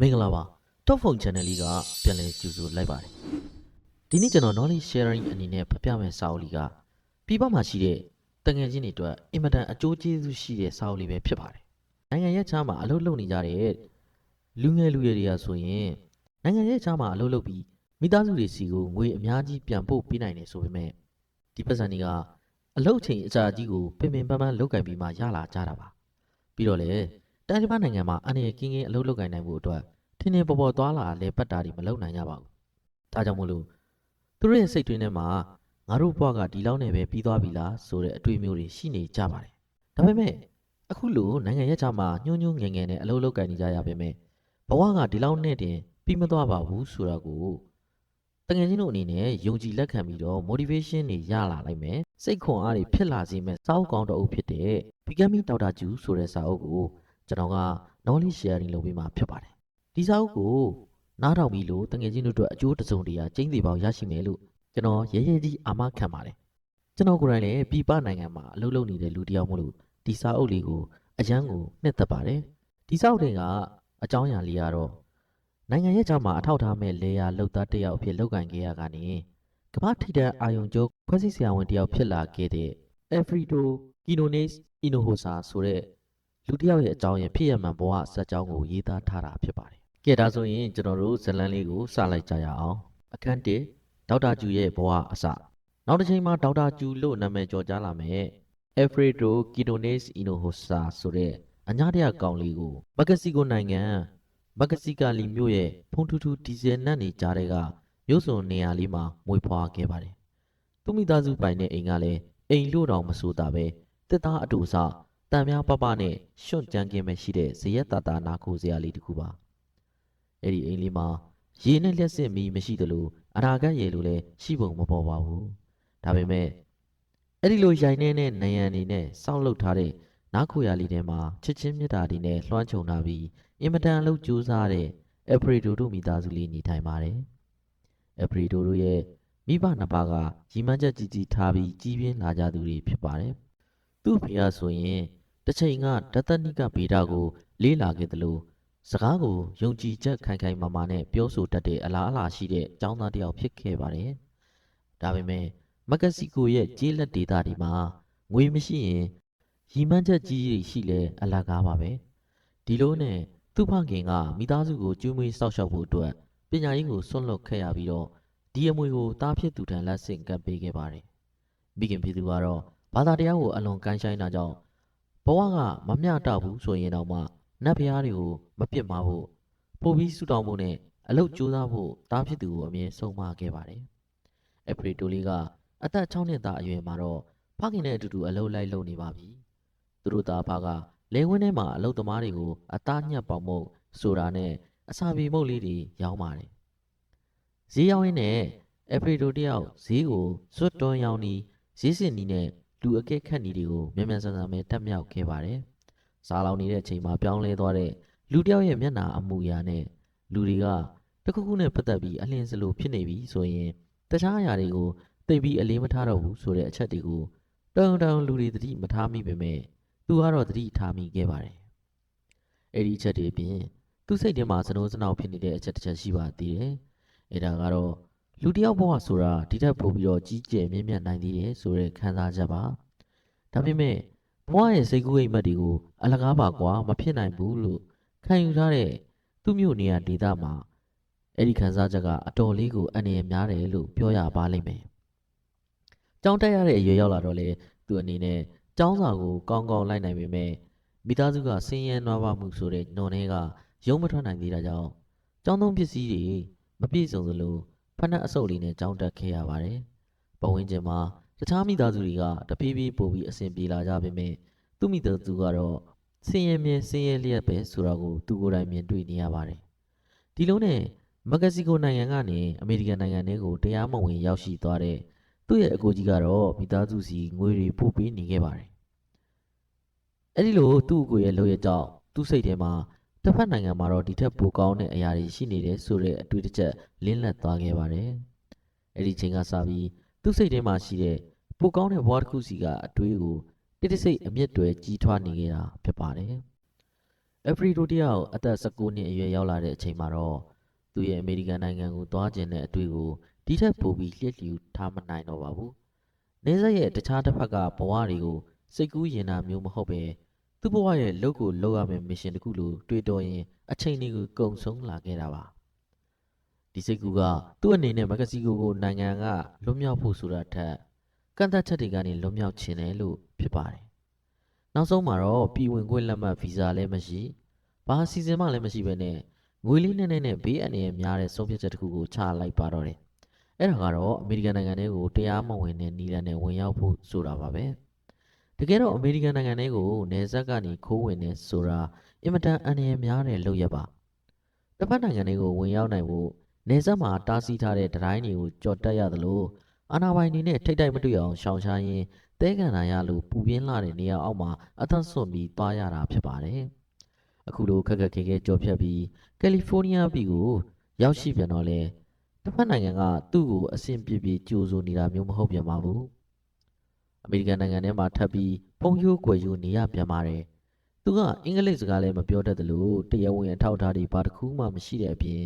မင်္ဂလာပါ Top Phone Channel လေးကပြန်လည်ကြိုဆိုလိုက်ပါတယ်ဒီနေ့ကျွန်တော် knowledge sharing အနေနဲ့ဖတ်ပြမယ့်စာအုပ်လေးကပြည်ပမှာရှိတဲ့တငယ်ချင်းတွေအတွက်အင်မတန်အကျိုးကျေးဇူးရှိတဲ့စာအုပ်လေးပဲဖြစ်ပါတယ်နိုင်ငံရဲ့ချားမှာအလုပ်လုပ်နေကြတဲ့လူငယ်လူရွယ်တွေကဆိုရင်နိုင်ငံရဲ့ချားမှာအလုပ်လုပ်ပြီးမိသားစုတွေစီကိုငွေအများကြီးပြန်ပို့ပေးနိုင်တယ်ဆိုပေမဲ့ဒီပတ်စံတွေကအလုပ်ချိန်အကြာကြီးကိုပင်ပင်ပန်းပန်းလုပ်ကင်ပြီးမှရလာကြတာပါပြီးတော့လေတိုင်း တစ်ပါးနိုင်ငံမှာအနေနဲ့ကင်းကင်းအလုပ်လုပ်ကင်နိုင်ဖို့အတွက်ထင်းထင်းပေါ်ပေါ်သွားလာလဲပတ်တာတွေမလုပ်နိုင်ကြပါဘူး။ဒါကြောင့်မို့လို့သူတို့ရဲ့စိတ်တွင်းထဲမှာငါတို့ဘဝကဒီလောက်နဲ့ပဲပြီးသွားပြီလားဆိုတဲ့အတွေ့အမျိုးတွေရှိနေကြပါတယ်။ဒါပေမဲ့အခုလိုနိုင်ငံရဲ့ခြားမှာညှို့ညွှငယ်ငယ်နဲ့အလုပ်လုပ်ကိုင်နေကြရပါမယ်။ဘဝကဒီလောက်နဲ့တင်ပြီးမသွားပါဘူးဆိုတာကိုတကယ်ချင်းတို့အနေနဲ့ယုံကြည်လက်ခံပြီးတော့ motivation တွေရလာလိုက်မယ်။စိတ်ခွန်အားတွေဖြစ်လာစေမဲ့စာအုပ်ကောင်းတစ်အုပ်ဖြစ်တဲ့ Becoming Dr. Ju ဆိုတဲ့စာအုပ်ကို ကျွန်တော်က knowledge sharing လုပ်ပေးမှာဖြစ်ပါတယ်။ဒီစာအုပ်ကိုနားထောင်ပြီးလို့တငယ်ချင်းတို့အတွက်အကျိုးတစုံတရာကျင်းစီပေါင်းရရှိမယ်လို့ကျွန်တော်ရဲရဲကြီးအာမခံပါတယ်ကျွန်တော်ကိုယ်တိုင်လည်းပြည်ပနိုင်ငံမှာအလုပ်လုပ်နေတဲ့လူတစ်ယောက်မို့လို့ဒီစာအုပ်လေးကိုအရန်ကိုနှစ်သက်ပါတယ်ဒီစာအုပ်တွေကအကြောင်းအရာလေးကတော့နိုင်ငံရဲ့ကြောင့်မှာအထောက်ထားမဲ့လေယာလှုပ်သားတစ်ယောက်အဖြစ်လုပ်ကင်ခဲ့ရကနေကမ္ဘာထိပ်တန်းအာယုံကျိုးဖွဲ့စည်းဆရာဝန်တစ်ယောက်ဖြစ်လာခဲ့တဲ့ Alfredo Quinones Hinojosa ဆိုတဲ့ လူတစ်ယောက်ရဲ့အကြောင်းရင်းဖြစ်ရမှန်ဘဝဇာတ်ကြောင်းကိုရေးသားထားတာဖြစ်ပါတယ်။ကဲဒါဆိုရင်ကျွန်တော်တို့ဇတ်လန်းလေးကိုစလိုက်ကြရအောင်။အခန်း1ဒေါက်တာကျူရဲ့ဘဝအစနောက်တစ်ချိန်မှာဒေါက်တာကျူလို့နာမည်ကျော်ကြားလာမယ်။ Alfredo Quinones Hinojosa ဆိုတဲ့အညာတရကောင်လေးကိုမက္ကဆီကိုနိုင်ငံမက္ကဆီကာလီမြို့ရဲ့ဖုန်ထူးထူးဒီဇယ်နတ်နေကြားတဲ့ကမြို့စွန်နေရာလေးမှာမွေးဖွားခဲ့ပါတယ်။သူမိသားစုပိုင်တဲ့အိမ်ကလည်းအိမ်လို့တောင်မဆိုတာပဲတစ်သားအတူအစ တန်များပပနဲ့ရှွန့်ကြမ်းကင်းပဲရှိတဲ့ဇရက်တာတာနာခိုစရာလေးတစ်ခုပါအဲ့ဒီအိမ်လေးမှာရေနဲ့လျှက်စစ်မီမရှိသလိုအရာကတ်ရေလိုလည်းရှိပုံမပေါ်ပါဘူးဒါပေမဲ့အဲ့ဒီလိုရိုင်နေတဲ့နယံနေနဲ့စောင့်လုပ်ထားတဲ့နာခိုရလေးထဲမှာချစ်ချင်းမြတ်တာတွေနဲ့လွှမ်းခြုံထားပြီးအင်မတန်အလုပ်ကြိုးစားတဲ့အဖရီဒိုတို့မိသားစုလေးနေထိုင်ပါတယ်အဖရီဒိုတို့ရဲ့မိဘနှစ်ပါးကရီမန်းချက်ကြီးကြီးထားပြီးကြီးပြင်းလာကြသူတွေဖြစ်ပါတယ်သူ့ဖေကဆိုရင် တစ်ချိန်ကဒသနိကဗေဒကို လေးလာခဲ့တယ်လို့စကားကိုယုံကြည်ချက်ခိုင်ခိုင်မာမာနဲ့ပြောဆိုတတ်တဲ့အလားအလာရှိတဲ့ចောင်းသားတစ်ယောက်ဖြစ်ခဲ့ပါတယ်။ဒါပေမဲ့မက္ကဆီကိုရဲ့ကျေးလက်ဒေသတွေမှာငွေမရှိရင်ရီမန်းချက်ကြီးတွေရှိလဲအလကားပါပဲ။ဒီလိုနဲ့သူ့ဖခင်ကမိသားစုကိုကျွေးမွေးစောင့်ရှောက်ဖို့အတွက်ပညာရေးကိုဆွန့်လွတ်ခဲ့ရပြီးတော့ဒီအမွေကိုတားဖြစ်သူထံလက်ဆင့်ကပ်ပေးခဲ့ပါတယ်။မိခင်ဖြစ်သူကတော့ဘာသာတရားကိုအလွန်ကိုင်းဆိုင်တာကြောင့် ဘဝကမမျှတဘူးဆိုရင်တော့မှနတ်ဖျားတွေကိုမပြစ်မှာဖို့ပို့ပြီးဆူတောင်းဖို့နဲ့အလုတ်ကြိုးစားဖို့တားဖြစ်သူကိုအမြင်ဆုံးမခဲ့ပါတယ်။အဖရီတိုလီကအသက်6နှစ်သားအရွယ်မှာတော့ဖခင်နဲ့အတူတူအလုတ်လိုက်လုပ်နေပါပြီ။သူတို့သားဖကလဲဝင်းထဲမှာအလုတ်သမားတွေကိုအသားညက်ပေါင်မှုဆိုတာနဲ့အစာပြေမှုတ်လေးတွေရောင်းပါတယ်။ဈေးရောင်းရင်းနဲ့အဖရီတိုတယောက်ဈေးကိုဇွတ်တွန်းရောင်းပြီးဈေးစစ်နီးနဲ့ လူအကဲခတ်နေတွေကိုမြန်မြန်ဆန်ဆန်ပဲတက်မြောက်ခဲ့ပါတယ်။စားလောင်နေတဲ့အချိန်မှာပြောင်းလဲသွားတဲ့လူတစ်ယောက်ရဲ့မျက်နှာအမူအရာနဲ့လူတွေကတခုခုနဲ့ပတ်သက်ပြီးအလင်းစလိုဖြစ်နေပြီဆိုရင်တခြားအရာတွေကိုသိပ်ပြီးအလေးမထားတော့ဘူးဆိုတဲ့အချက်တွေကိုတောင်တောင်လူတွေသတိမထားမိပေမဲ့သူကတော့သတိထားမိခဲ့ပါတယ်။အဲ့ဒီအချက်တွေအပြင်သူ့စိတ်ထဲမှာစနိုးစနောက်ဖြစ်နေတဲ့အချက်တစ်ချက်ရှိပါသေးတယ်။အဲ့ဒါကတော့ လူတစ်ယောက်ဘဝဆိုတာဒီထက်ပိုပြီးတော့ကြီးကျယ်မြင့်မြတ်နိုင်သေးတယ်ဆိုတဲ့ခံစားချက်ပါဒါပေမဲ့ဘဝရဲ့စိတ်ကူးအိမ်မက်တွေကိုအလကားပါကွာမဖြစ်နိုင်ဘူးလို့ခံယူထားတဲ့သူ့မျိုးနေရာဒေသမှာအဲ့ဒီခံစားချက်ကအတော်လေးကိုအနေရများတယ်လို့ပြောရပါလိမ့်မယ်ကြောင်းတက်ရတဲ့အရွယ်ရောက်လာတော့လေသူအနေနဲ့ကျောင်းစာကိုကောင်းကောင်းလိုက်နိုင်ပေမဲ့မိသားစုကဆင်းရဲနွားပါမှုဆိုတဲ့နှော်နှဲကရုံးမထွက်နိုင်သေးတာကြောင့်ကျောင်းသုံးပစ္စည်းတွေမပြည့်စုံသလို ဖက်နှက်အဆုပ်လေးနဲ့ကြောင်းတက်ခဲ့ရပါတယ်။ပဝင်းကျင်မှာတခြားမိသားစုတွေကတပြေးပြေးပို့ပြီးအဆင်ပြေလာကြပေမဲ့သူ့မိသားစုကတော့ဆင်းရဲမြဲဆင်းရဲလျက်ပဲဆိုတာကိုသူကိုယ်တိုင်မြင်တွေ့နေရပါတယ်။ဒီလိုနဲ့မက္ကဆီကိုနိုင်ငံကနေအမေရိကန်နိုင်ငံတွေကိုတရားမဝင်ရောက်ရှိသွားတဲ့သူ့ရဲ့အကိုကြီးကတော့မိသားစုစီငွေတွေပို့ပေးနေခဲ့ပါတယ်။အဲဒီလိုသူ့အကိုရဲ့လုပ်ရကြောင်းသူ့စိတ်ထဲမှာ တစ်ဖက်နိုင်ငံမှာတော့ဒီထက်ပိုကောင်းတဲ့အရာတွေရှိနေတယ်ဆိုတဲ့အတွေ့အကြုံလင်းလက်သွားခဲ့ပါတယ်။အဲ့ဒီချိန်ကစပြီးသူ့စိတ်ထဲမှာရှိတဲ့ပိုကောင်းတဲ့ဘဝတစ်ခုစီကအတွေးကိုတိတိစိတ်အမျက်တွေကြီးထွားနေခဲ့တာဖြစ်ပါတယ်။အဖရီတိုတယောက်အသက်19နှစ်အရွယ်ရောက်လာတဲ့အချိန်မှာတော့သူရဲ့အမေရိကန်နိုင်ငံကိုသွားကျင်တဲ့အတွေ့ကိုဒီထက်ပိုပြီးလျှက်လျူထားမနိုင်တော့ပါဘူး။နေဆက်ရဲ့တခြားတစ်ဖက်ကဘဝတွေကိုစိတ်ကူးရင်တာမျိုးမဟုတ်ပဲ သူ့ဘဝရဲ့လုပ်ကိုလုပ်ရမယ့်မစ်ရှင်တစ်ခုလိုတွေ့တော့ရင်အချိန်တွေကိုကုံဆုံးလာခဲ့တာပါ။ဒီစိတ်ကူးကသူ့အနေနဲ့မက္ကဆီကိုကိုနိုင်ငံကလွတ်မြောက်ဖို့ဆိုတာထက်ကန့်သတ်ချက်တွေကနေလွတ်မြောက်ခြင်းတယ်လို့ဖြစ်ပါတယ်။နောက်ဆုံးမှာတော့ပြည်ဝင်ခွင့်လက်မှတ်ဗီဇာလည်းမရှိဘာအစီအစဉ်မှလည်းမရှိဘဲနဲ့ငွေလေးနဲ့နဲ့နဲ့ဘေးအန္တရာယ်များတဲ့ဆုံးဖြတ်ချက်တစ်ခုကိုချလိုက်ပါတော့တယ်။အဲ့ဒါကတော့အမေရိကန်နိုင်ငံထဲကိုတရားမဝင်တဲ့နီလန်နဲ့ဝင်ရောက်ဖို့ဆိုတာပါပဲ။ တကယ်တော့အမေရိကန်နိုင်ငံထဲကိုနေဆက်ကနေခိုးဝင်နေဆိုတာအင်မတန်အန္တရာယ်များတဲ့လုပ်ရက်ပါ။တစ်ဖက်နိုင်ငံတွေကိုဝင်ရောက်နိုင်ဖို့နေဆက်မှာတားဆီးထားတဲ့တိုင်းတွေကိုကြော်တက်ရသလိုအာနာပိုင်တွေနဲ့ထိတ်တိုက်မတွေ့အောင်ရှောင်ရှားရင်းတဲကန်လာရလို့ပူပြင်းလာတဲ့နေရာအောက်မှာအသက်ဆွတ်ပြီးသွားရတာဖြစ်ပါတယ်။အခုလိုခက်ခက်ခဲခဲကြော်ဖြတ်ပြီးကယ်လီဖိုးနီးယားပြည်ကိုရောက်ရှိပြန်တော့လေတစ်ဖက်နိုင်ငံကသူ့ကိုအဆင်ပြေပြေကြိုဆိုနေတာမျိုးမဟုတ်ပြန်ပါဘူး။ အမေရိကန်နိုင်ငံထဲမှာထပ်ပြီးဖုံရိုးကွယ်ယူနေရပြန်ပါတယ်။သူကအင်္ဂလိပ်စကားလည်းမပြောတတ်သလိုတရားဝင်အထောက်အထားတွေဘာတစ်ခုမှမရှိတဲ့အပြင်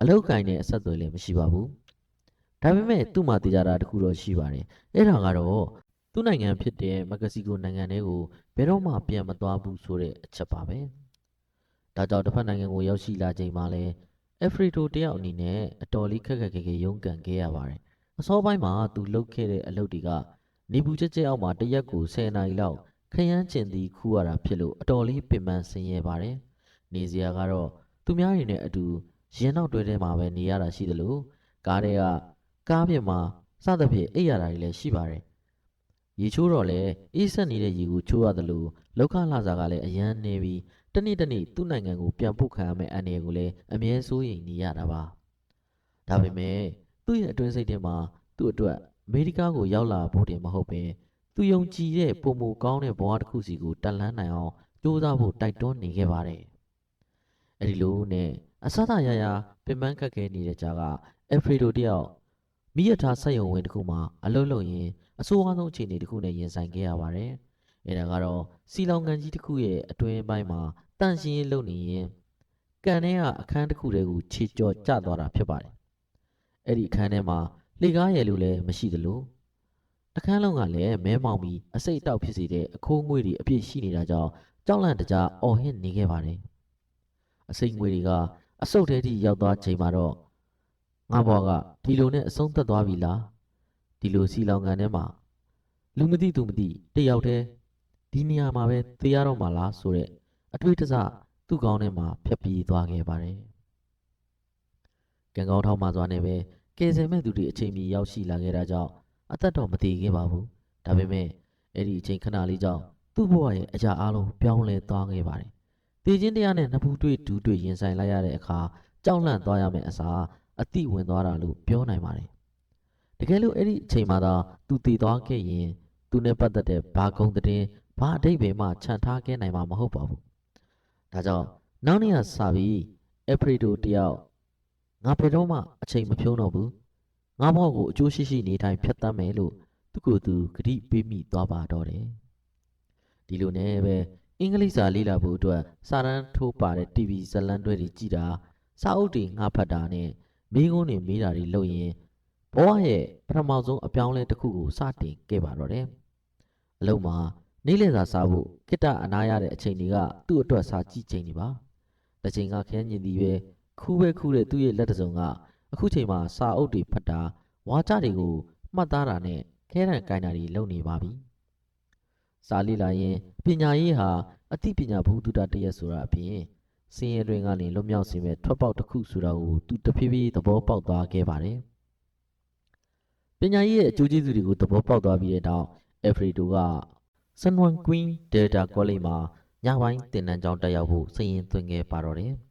အလောက်ကိုင်းတဲ့အဆက်အသွယ်လည်းမရှိပါဘူး။ဒါပေမဲ့သူ့မှာတည်ကြတာတစ်ခုတော့ရှိပါတယ်။အဲ့ဒါကတော့သူ့နိုင်ငံဖြစ်တဲ့မက္ကဆီကိုနိုင်ငံထဲကိုဘယ်တော့မှပြန်မသွားဘူးဆိုတဲ့အချက်ပါပဲ။ဒါကြောင့်တစ်ဖက်နိုင်ငံကိုရောက်ရှိလာချိန်မှာလည်းအဖရီတိုတယောက်အနေနဲ့အတော်လေးခက်ခက်ခဲခဲရုန်းကန်ခဲ့ရပါတယ်။အစောပိုင်းမှာသူလုပ်ခဲ့တဲ့အလုပ်တွေက နေဘူးချက်ချက်အောက်မှာတစ်ရက်ကို10နာရီလောက်ခရမ်းကျင်သည်ခူးရတာဖြစ်လို့အတော်လေးပင်ပန်းဆင်းရဲပါတယ်။နေစရာကတော့သူများတွေနဲ့အတူရင်နောက်တွဲထဲမှာပဲနေရတာရှိသလိုကားတွေကကားပြင်မှာစသဖြင့်အိပ်ရတာတွေလည်းရှိပါတယ်။ရေချိုးတော့လည်းအေးဆက်နေတဲ့ရေကိုချိုးရသလိုလောက်ခလာစာကလည်းအရန်နေပြီးတနေ့တနေ့သူ့နိုင်ငံကိုပြန်ပို့ခံရမယ့်အန္တရာယ်ကိုလည်းအမြဲစိုးရိမ်နေရတာပါ။ဒါပေမဲ့သူ့ရဲ့အတွင်းစိတ်ထဲမှာသူ့အတွက် အမေရိကကိုရောက်လာဖို့တင်မဟုတ်ပဲသူယုံကြည်တဲ့ပုံမူကောင်းတဲ့ဘဝတစ်ခုစီကိုတက်လှမ်းနိုင်အောင်ကြိုးစားဖို့တိုက်တွန်းနေခဲ့ပါတယ်။အဲဒီလိုနဲ့အစသာရရပင်ပန်းခက်ခဲနေတဲ့ကြားကအဖရီဒိုတယောက်မိရထားဆက်ယုံဝင်တစ်ခုမှာအလုပ်လုပ်ရင်းအဆိုးအဝါဆုံးအခြေအနေတစ်ခုနဲ့ရင်ဆိုင်ခဲ့ရပါတယ်။အဲဒါကတော့စီလောင်ကန်ကြီးတစ်ခုရဲ့အတွင်းပိုင်းမှာတန့်ရှင်းရေးလုပ်နေရင်ကန်ထဲကအခန်းတစ်ခုတည်းကိုခြေကျော်ကျသွားတာဖြစ်ပါတယ်။အဲ့ဒီအခန်းထဲမှာ လေကားရည်လို့လည်းမရှိသလိုအခန်းလုံးကလည်းမဲမောင်ပြီးအစိတ်အတောက်ဖြစ်စေတဲ့အခိုးငွေ့တွေအပြည့်ရှိနေတာကြောင့်ကြောက်လန့်တကြားအော်ဟစ်နေခဲ့ပါတယ်။အစိတ်ငွေ့တွေကအဆုတ်ထဲထိရောက်သွားချိန်မှာတော့ငါဘွားကဒီလိုနဲ့အဆုံးသက်သွားပြီလားဒီလိုစီလောင်ကန်ထဲမှာလူမသိသူမသိတယောက်တည်းဒီနေရာမှာပဲသေရတော့မှာလားဆိုတဲ့အတွေ့အကြုံသူ့ကောင်းထဲမှာဖြတ်ပြေးသွားခဲ့ပါတယ်။ကံကောင်းထောက်မှစွာနဲ့ပဲ ကယ်ဆယ်မဲ့သူတွေအချိန်မီရောက်ရှိလာခဲ့တာကြောင့်အသက်တော့မသေးခဲ့ပါဘူး။ဒါပေမဲ့အဲ့ဒီအချိန်ခဏလေးကြောင့်သူ့ဘဝရဲ့အရာအလုံးပြောင်းလဲသွားခဲ့ပါတယ်။တေချင်းတရားနဲ့နှစ်ဖူးတွေ့ဒူးတွေ့ရင်ဆိုင်လိုက်ရတဲ့အခါကြောက်လန့်သွားရမယ့်အစားအတိဝင်သွားတာလို့ပြောနိုင်ပါတယ်။တကယ်လို့အဲ့ဒီအချိန်မှာသာသူတည်သွားခဲ့ရင်သူနဲ့ပတ်သက်တဲ့ဘာကုံတဲ့ဘာအတိတ်ပဲမှခြံထားခဲ့နိုင်မှာမဟုတ်ပါဘူး။ဒါကြောင့်နောက်နေ့ကစပြီးအဖရီတိုတယောက် ငါဘယ်တော့မှအချိန်မဖြုံးတော့ဘူး။ငါဘောကိုအကျိုးရှိရှိနေတိုင်းဖြတ်တမ်းမယ်လို့သူ့ကိုယ်သူဂတိပေးမိသွားပါတော့တယ်။ဒီလိုနဲ့ပဲအင်္ဂလိပ်စာလေ့လာဖို့အတွက်စာတန်းထိုးပါတဲ့ TV ဇာတ်လမ်းတွေကြည့်တာစာအုပ်တွေငှားဖတ်တာနဲ့မိကုန်းတွေမေးတာတွေလုပ်ရင်ဘဝရဲ့ပထမဆုံးအပြောင်းအလဲတစ်ခုကိုစတင်ခဲ့ပါတော့တယ်။အလုံးမှာနေ့လည်စာစားဖို့ခိတ္တအနာရတဲ့အချိန်တွေကသူ့အတွက်စာကြည့်ချိန်တွေပါ။တစ်ချိန်ကခန်းညင်သည်ပဲ ခူးပဲခူးတဲ့သူ့ရဲ့လက်တစုံကအခုချိန်မှာစာအုပ်တွေဖတ်တာဝါကြတွေကိုမှတ်သားတာနဲ့ခဲတံကိုင်းတာတွေလုပ်နေပါပြီ။စာလေ့လာရင်ပညာရေးဟာအသိပညာဘုဒ္ဓတရက်ဆိုတာအပြင်စင်းရဲတွင်ကနေလွတ်မြောက်စေမဲ့ထွက်ပေါက်တစ်ခုဆိုတာကိုသူတဖြည်းဖြည်းသဘောပေါက်သွားခဲ့ပါတယ်။ပညာရေးရဲ့အကျိုးကျေးဇူးတွေကိုသဘောပေါက်သွားပြီးတဲ့နောက်အဖရီတိုက San Juan Queen Delta College မှာညပိုင်းသင်တန်းကျောင်းတက်ရောက်ဖို့စည်ရင်သွင်းခဲ့ပါတော့တယ်။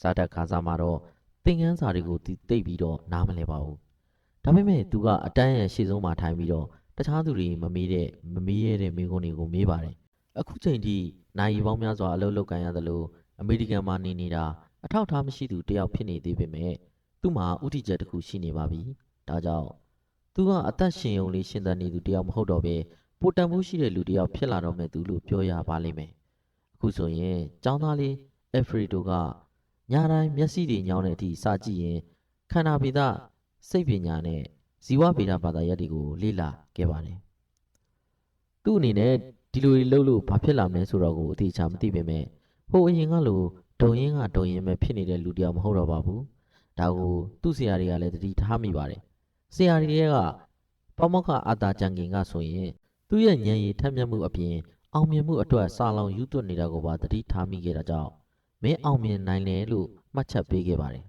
စားတက်ခါစားမှာတော့သင်ခန်းစာတွေကိုသူသိပြီးတော့နားမလဲပါဘူး။ဒါပေမဲ့သူကအတန်းရဲ့ရှေ့ဆုံးမှာထိုင်ပြီးတော့တခြားသူတွေမမေးတဲ့မမေးရတဲ့မိကုန်းတွေကိုမေးပါတယ်။အခုချိန်ထိနိုင်ပေါင်းများစွာအလုပ်လုပ်ကန်ရသလိုအမေရိကန်မှာနေနေတာအထောက်အထားမရှိသူတယောက်ဖြစ်နေသေးပေမဲ့သူ့မှာဥတီချက်တစ်ခုရှိနေပါပြီ။ဒါကြောင့်သူကအသက်ရှင်ုံလေးရှင်သန်နေသူတယောက်မဟုတ်တော့ဘဲပိုတန်မှုရှိတဲ့လူတယောက်ဖြစ်လာတော့မဲ့သူလို့ပြောရပါလိမ့်မယ်။အခုဆိုရင်ចောင်းသားလေးအဖရီတိုက ညာတိုင်းမျက်စိတွေညောင်းတဲ့အထိစာကြည့်ရင်ခန္ဓာဗေဒစိတ်ပညာနဲ့ဇီဝဗေဒဘာသာရပ်တွေကိုလေ့လာခဲ့ပါတယ်။သူ့အနေနဲ့ဒီလိုတွေလုပ်လို့ဘာဖြစ်လာမလဲဆိုတော့ကိုအသေးချာမသိပေမဲ့ဟိုအရင်ကလိုဒုံရင်ကဒုံရင်ပဲဖြစ်နေတဲ့လူတစ်ယောက်မဟုတ်တော့ပါဘူး။ဒါကိုသူ့ဆရာတွေကလည်းသတိထားမိပါတယ်။ဆရာတွေကပမောက္ခအာတာကျန်ကင်ကဆိုရင်သူ့ရဲ့ဉာဏ်ရည်ထက်မြက်မှုအပြင်အောင်မြင်မှုအတွက်စာလောင်ယူသွတ်နေတာကိုပါသတိထားမိခဲ့တာကြောင့် မင်းအောင်မြင်နိုင်တယ်လို့မှတ်ချက်ပေးခဲ့ပါတယ်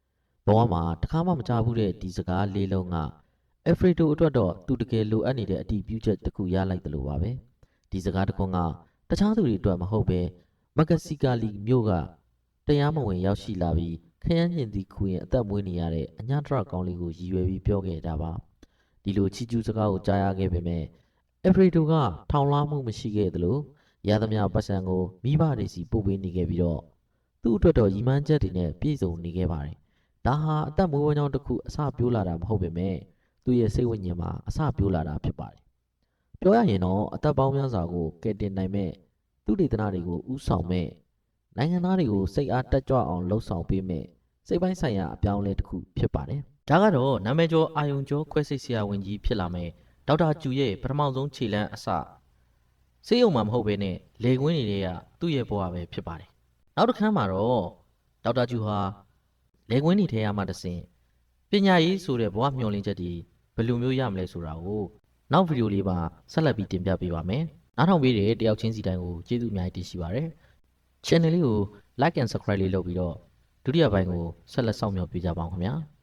။ဘဝမှာတစ်ခါမှမကြားဘူးတဲ့ဒီစကားလေးလုံးကအဖရီတိုအတွက်တော့သူတကယ်လိုအပ်နေတဲ့အတီးပြုချက်တစ်ခုရလိုက်တယ်လို့ပါပဲ။ဒီစကားတစ်ခွန်းကတခြားသူတွေအတွက်မဟုတ်ပဲမက္ကဆီကာလီမြို့ကတရားမဝင်ရောက်ရှိလာပြီးခရမ်းညင်သည့်ခူရင်အသက်မွေးနေရတဲ့အညာတရကောင်းလေးကိုရည်ရွယ်ပြီးပြောခဲ့တာပါ။ဒီလိုချီကျူးစကားကိုကြားရခဲ့ပေမဲ့အဖရီတိုကထောင်လွှားမှုမရှိခဲ့သလိုရသမျှပတ်စံကိုမိဘတွေစီပို့ပေးနေခဲ့ပြီးတော့ သူ့အတွက်တော့ရီမန်းချက်တွေနဲ့ပြည့်စုံနေခဲ့ပါတယ်။ဒါဟာအသက်မွေးဝမ်းကြောင်းတစ်ခုအစပြိုးလာတာမဟုတ်ပေမဲ့သူ့ရဲ့စိတ်ဝိညာဉ်မှာအစပြိုးလာတာဖြစ်ပါတယ်။ပြောရရင်တော့အသက်ပေါင်းများစွာကိုကယ်တင်နိုင်မဲ့သူတေသနာတွေကိုဥဆောင်မဲ့နိုင်ငံသားတွေကိုစိတ်အားတက်ကြွအောင်လှုံ့ဆော်ပေးမဲ့စိတ်ပိုင်းဆိုင်ရာအပြောင်းအလဲတစ်ခုဖြစ်ပါတယ်။ဒါကတော့နာမည်ကျော်အာယုံကျော်ခွဲစိတ်ဆရာဝန်ကြီးဖြစ်လာမဲ့ဒေါက်တာကျူရဲ့ပထမဆုံးခြေလမ်းအစစေးရုံမှာမဟုတ်ဘဲနဲ့လေကွင်းတွေကသူ့ရဲ့ဘဝပဲဖြစ်ပါတယ်။ နောက်တစ်ခါမှာတော့ဒေါက်တာကျူဟာလေကွင်းတွေထဲရမှတဆင်ပညာရေးဆိုတဲ့ဘဝမျှော်လင့်ချက်တွေဘယ်လိုမျိုးရမလဲဆိုတာကိုနောက်ဗီဒီယိုလေးပါဆက်လက်ပြီးတင်ပြပေးပါမယ်။နောက်ထောင်ပေးတဲ့တယောက်ချင်းစီတိုင်းကိုကျေးဇူးအများကြီးတင်ရှိပါရစေ။ channel လေးကို like and subscribe လေးလုပ်ပြီးတော့ဒုတိယပိုင်းကိုဆက်လက်ဆောင်မြော်ပေးကြပါအောင်ခင်ဗျာ။